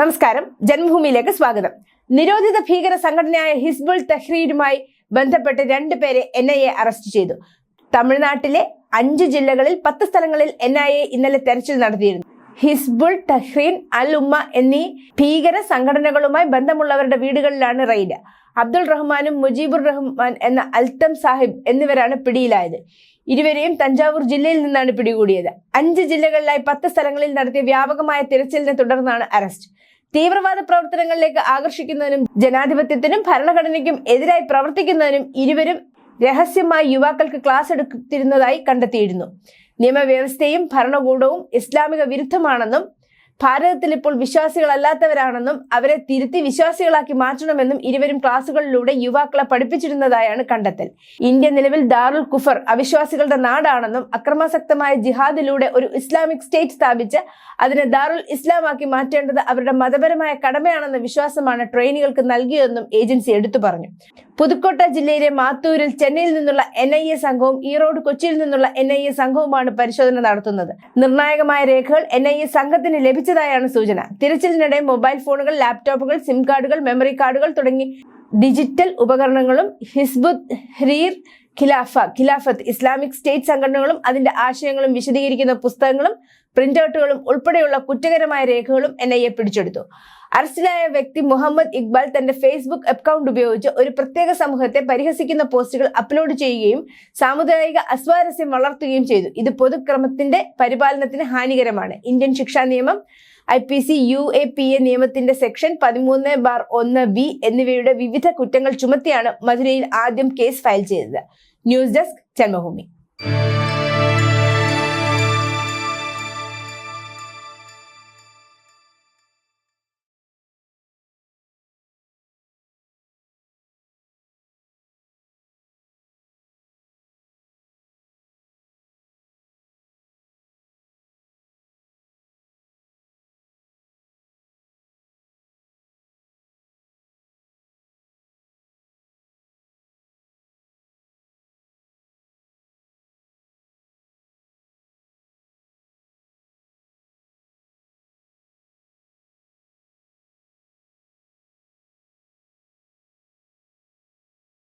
നമസ്കാരം. ജന്മഭൂമിയിലേക്ക് സ്വാഗതം. നിരോധിത ഭീകര സംഘടനയായ ഹിസ്ബുൾ തഹ്രീരുമായി ബന്ധപ്പെട്ട് രണ്ട് പേരെ എൻ ഐ എ അറസ്റ്റ് ചെയ്തു. തമിഴ്നാട്ടിലെ അഞ്ച് ജില്ലകളിൽ പത്ത് സ്ഥലങ്ങളിൽ എൻ ഐ എ ഇന്നലെ തെരച്ചിൽ നടത്തിയിരുന്നു. ഹിസ്ബുൾ തഹ്രീൻ അൽ ഉമ്മ എന്നീ ഭീകര സംഘടനകളുമായി ബന്ധമുള്ളവരുടെ വീടുകളിലാണ് റെയ്ഡ്. അബ്ദുൾ റഹ്മാനും മുജീബുർ റഹ്മാൻ എന്ന അൽത്തം സാഹിബ് എന്നിവരാണ് പിടിയിലായത്. ഇരുവരെയും തഞ്ചാവൂർ ജില്ലയിൽ നിന്നാണ് പിടികൂടിയത്. അഞ്ച് ജില്ലകളിലായി പത്ത് സ്ഥലങ്ങളിൽ നടത്തിയ വ്യാപകമായ തിരച്ചിലിനെ തുടർന്നാണ് അറസ്റ്റ്. തീവ്രവാദ പ്രവർത്തനങ്ങളിലേക്ക് ആകർഷിക്കുന്നതിനും ജനാധിപത്യത്തിനും ഭരണഘടനയ്ക്കും എതിരായി പ്രവർത്തിക്കുന്നതിനും ഇരുവരും രഹസ്യമായി യുവാക്കൾക്ക് ക്ലാസ് എടുത്തിരുന്നതായി കണ്ടെത്തിയിരുന്നു. നിയമവ്യവസ്ഥയും ഭരണകൂടവും ഇസ്ലാമിക വിരുദ്ധമാണെന്നും ഭാരതത്തിൽ ഇപ്പോൾ വിശ്വാസികളല്ലാത്തവരാണെന്നും അവരെ തിരുത്തി വിശ്വാസികളാക്കി മാറ്റണമെന്നും ഇരുവരും ക്ലാസുകളിലൂടെ യുവാക്കളെ പഠിപ്പിച്ചിരുന്നതായാണ് കണ്ടെത്തൽ. ഇന്ത്യ നിലവിൽ ദാറുൽ കുഫർ അവിശ്വാസികളുടെ നാടാണെന്നും അക്രമാസക്തമായ ജിഹാദിലൂടെ ഒരു ഇസ്ലാമിക് സ്റ്റേറ്റ് സ്ഥാപിച്ച് അതിനെ ദാറുൽ ഇസ്ലാമാക്കി മാറ്റേണ്ടത് അവരുടെ മതപരമായ കടമയാണെന്ന വിശ്വാസമാണ് ട്രെയിനികൾക്ക് നൽകിയതെന്നും ഏജൻസി എടുത്തു പറഞ്ഞു. പുതുക്കോട്ട ജില്ലയിലെ മാത്തൂരിൽ ചെന്നൈയിൽ നിന്നുള്ള എൻ ഐ എ സംഘവും ഈറോഡ് കൊച്ചിയിൽ നിന്നുള്ള എൻ ഐ എ സംഘവുമാണ് പരിശോധന നടത്തുന്നത്. നിർണായകമായ രേഖകൾ എൻ ഐ എ സംഘത്തിന് ലഭിച്ചതായാണ് സൂചന. തിരച്ചിലിനിടെ മൊബൈൽ ഫോണുകൾ ലാപ്ടോപ്പുകൾ സിം കാർഡുകൾ മെമ്മറി കാർഡുകൾ തുടങ്ങി ഡിജിറ്റൽ ഉപകരണങ്ങളും ഹിസ്ബുദ് ഹ്രീർ ഖിലാഫ ഖിലാഫത്ത് ഇസ്ലാമിക് സ്റ്റേറ്റ് സംഘടനകളും അതിന്റെ ആശയങ്ങളും വിശദീകരിക്കുന്ന പുസ്തകങ്ങളും പ്രിന്റൌട്ടുകളും ഉൾപ്പെടെയുള്ള കുറ്റകരമായ രേഖകളും എൻ ഐ എ പിടിച്ചെടുത്തു. അറസ്റ്റിലായ വ്യക്തി മുഹമ്മദ് ഇക്ബാൽ തന്റെ ഫേസ്ബുക്ക് അക്കൗണ്ട് ഉപയോഗിച്ച് ഒരു പ്രത്യേക സമൂഹത്തെ പരിഹസിക്കുന്ന പോസ്റ്റുകൾ അപ്ലോഡ് ചെയ്യുകയും സാമുദായിക അസ്വാരസ്യം വളർത്തുകയും ചെയ്തു. ഇത് പൊതുക്രമത്തിന്റെ പരിപാലനത്തിന് ഹാനികരമാണ്. ഇന്ത്യൻ ശിക്ഷാ നിയമം I P C U A P A നിയമത്തിന്റെ സെക്ഷൻ പതിമൂന്ന് ബാർ ഒന്ന് ബി എന്നിവയുടെ വിവിധ കുറ്റങ്ങൾ ചുമത്തിയാണ് മധുരയിൽ ആദ്യം കേസ് ഫയൽ ചെയ്തത്. News desk Janmabhumi